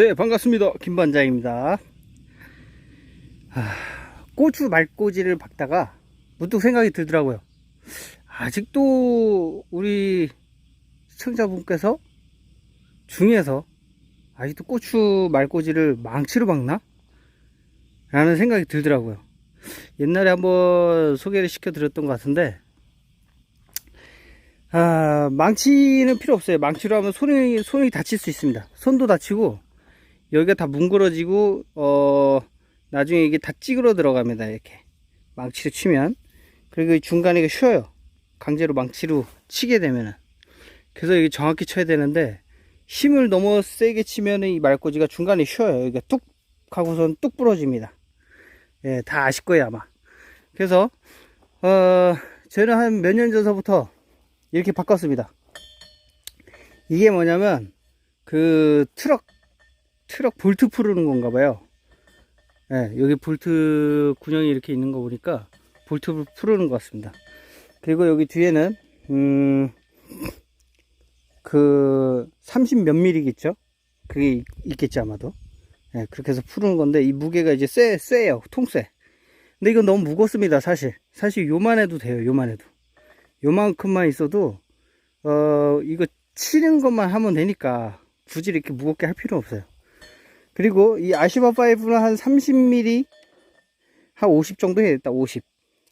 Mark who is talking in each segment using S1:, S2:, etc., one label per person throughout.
S1: 네, 반갑습니다. 김반장입니다. 아, 고추 말꽂이를 박다가 문득 생각이 들더라고요. 아직도 우리 시청자분께서 중에서 아직도 고추 말꽂이를 망치로 박나? 라는 생각이 들더라고요. 옛날에 한번 소개를 시켜 드렸던 것 같은데, 아, 망치는 필요 없어요. 망치로 하면 손이, 손이 다칠 수 있습니다. 손도 다치고, 여기가 다 뭉그러지고, 어, 나중에 이게 다 찌그러 들어갑니다. 이렇게. 망치로 치면. 그리고 이 중간에 쉬어요. 강제로 망치로 치게 되면은. 그래서 이게 정확히 쳐야 되는데, 힘을 너무 세게 치면은 이 말꽂이가 중간에 쉬어요. 이게 뚝 하고선 뚝 부러집니다. 예, 다 아실 거예요, 아마. 그래서, 어, 저는 한 몇 년 전서부터 이렇게 바꿨습니다. 이게 뭐냐면, 그, 트럭, 트럭 볼트 푸르는 건가 봐요. 예, 여기 볼트 군형이 이렇게 있는 거 보니까 볼트 푸르는 것 같습니다. 그리고 여기 뒤에는, 음, 그, 30몇 미리겠죠? 그게 있- 있겠죠, 아마도. 예, 그렇게 해서 푸르는 건데, 이 무게가 이제 쎄, 쎄요. 통쎄. 근데 이건 너무 무겁습니다, 사실. 사실 요만 해도 돼요, 요만 해도. 요만큼만 있어도, 어, 이거 치는 것만 하면 되니까, 굳이 이렇게 무겁게 할 필요 없어요. 그리고 이 아시바 5는 한 30mm, 한 50 정도 해야겠다, 50.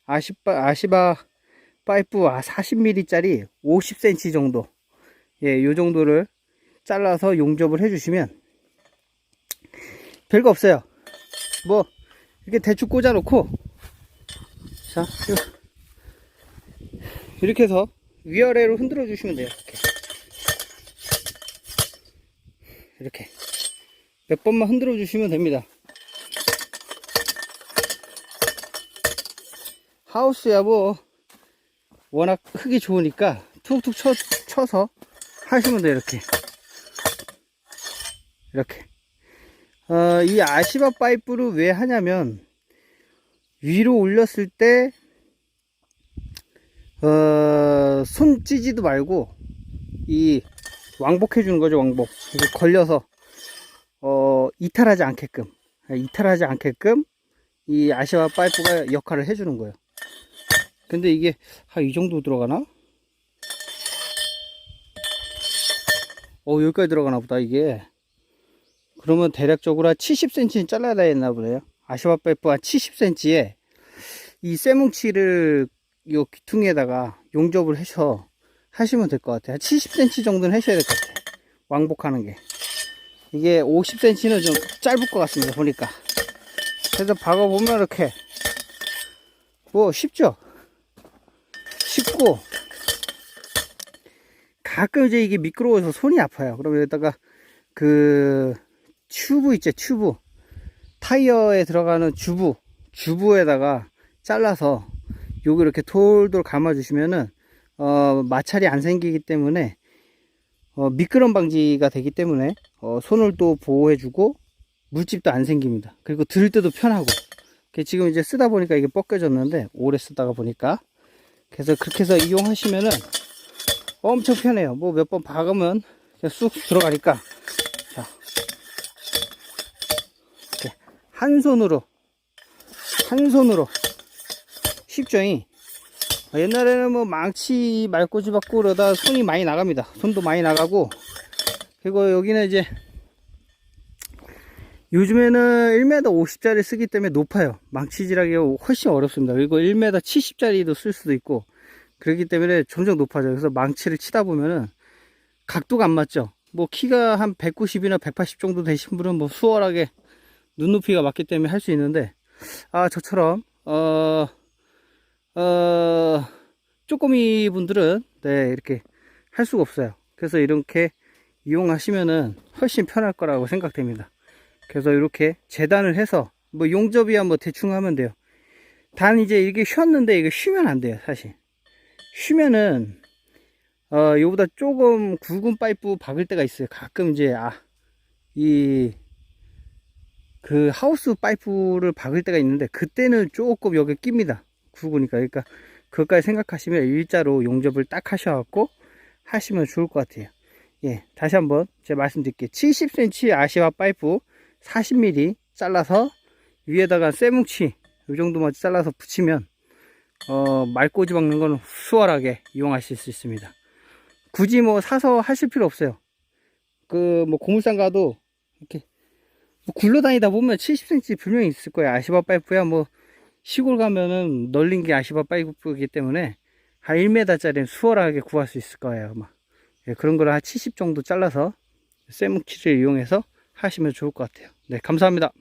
S1: 아시바, 아시바 5, 아, 40mm짜리 50cm 정도. 예, 요 정도를 잘라서 용접을 해주시면, 별거 없어요. 뭐, 이렇게 대충 꽂아 놓고, 자, 요- 이렇게 해서 위아래로 흔들어 주시면 돼요. 이렇게. 이렇게. 몇 번만 흔들어 주시면 됩니다. 하우스야 뭐, 워낙 크기 좋으니까 툭툭 쳐, 쳐서 하시면 돼요. 이렇게. 이렇게. 어, 이 아시바 파이프를 왜 하냐면, 위로 올렸을 때, 어, 손 찌지도 말고, 이, 왕복해 주는 거죠, 왕복. 걸려서, 어, 이탈하지 않게끔, 이탈하지 않게끔, 이 아시아 파이프가 역할을 해주는 거예요. 근데 이게, 한 이 정도 들어가나? 어, 여기까지 들어가나 보다, 이게. 그러면 대략적으로 한 70cm는 잘라야 되나 보네요. 아시아 파이프 한 70cm에 이 쇠뭉치를 요 귀퉁이에다가 용접을 해서 하시면 될 것 같아요. 한 70cm 정도는 하셔야 될 것 같아요. 왕복하는 게. 이게 50cm는 좀 짧을 것 같습니다. 보니까. 그래서 박아보면 이렇게. 뭐, 쉽죠? 쉽고. 가끔 이제 이게 미끄러워서 손이 아파요. 그러면 여기다가 그, 튜브 있죠, 튜브. 타이어에 들어가는 주부. 주부에다가 잘라서 요거 이렇게 돌돌 감아 주시면은 어, 마찰이 안 생기기 때문에 어, 미끄럼 방지가 되기 때문에 어, 손을 또 보호해주고 물집도 안 생깁니다. 그리고 들 때도 편하고 지금 이제 쓰다 보니까 이게 벗겨졌는데 오래 쓰다가 보니까 그래서 그렇게 해서 이용하시면은 엄청 편해요. 뭐 몇 번 박으면 그냥 쑥 들어가니까 자 이렇게 한 손으로 한 손으로 쉽죠? 이? 어, 옛날에는 뭐 망치 말꽂이 받고 그러다 손이 많이 나갑니다. 손도 많이 나가고 그리고 여기는 이제 요즘에는 1m 50짜리 쓰기 때문에 높아요. 망치질하기가 훨씬 어렵습니다. 그리고 1m 70짜리도 쓸 수도 있고 그렇기 때문에 점점 높아져요. 그래서 망치를 치다 보면은 각도가 안 맞죠. 뭐 키가 한 190이나 180 정도 되신 분은 뭐 수월하게 눈높이가 맞기 때문에 할 수 있는데 아 저처럼 어 어, 쪼꼬미 분들은, 네, 이렇게 할 수가 없어요. 그래서 이렇게 이용하시면은 훨씬 편할 거라고 생각됩니다. 그래서 이렇게 재단을 해서, 뭐 용접이야 뭐 대충 하면 돼요. 단 이제 이게 쉬었는데 이게 쉬면 안 돼요, 사실. 쉬면은, 어, 요보다 조금 굵은 파이프 박을 때가 있어요. 가끔 이제, 아, 이, 그 하우스 파이프를 박을 때가 있는데, 그때는 조금 여기 낍니다. 굵으니까 그러니까 그것까지 생각하시면 일자로 용접을 딱 하셔갖고 하시면 좋을 것 같아요 예, 다시 한번 제가 말씀드릴게요. 70cm 아시아 파이프 40mm 잘라서 위에다가 쇠뭉치 이 정도만 잘라서 붙이면 어, 말꽂이 박는 건 수월하게 이용하실 수 있습니다. 굳이 뭐 사서 하실 필요 없어요. 그 뭐 고물상 가도 이렇게 뭐 굴러다니다 보면 70cm 분명히 있을 거예요. 아시바 파이프야 뭐 시골 가면은 널린 게 아시바 파이프이기 때문에 한 1m짜리는 수월하게 구할 수 있을 거예요. 아마. 예, 그런 거를 한 70 정도 잘라서 쇠뭉치를 이용해서 하시면 좋을 것 같아요. 네, 감사합니다.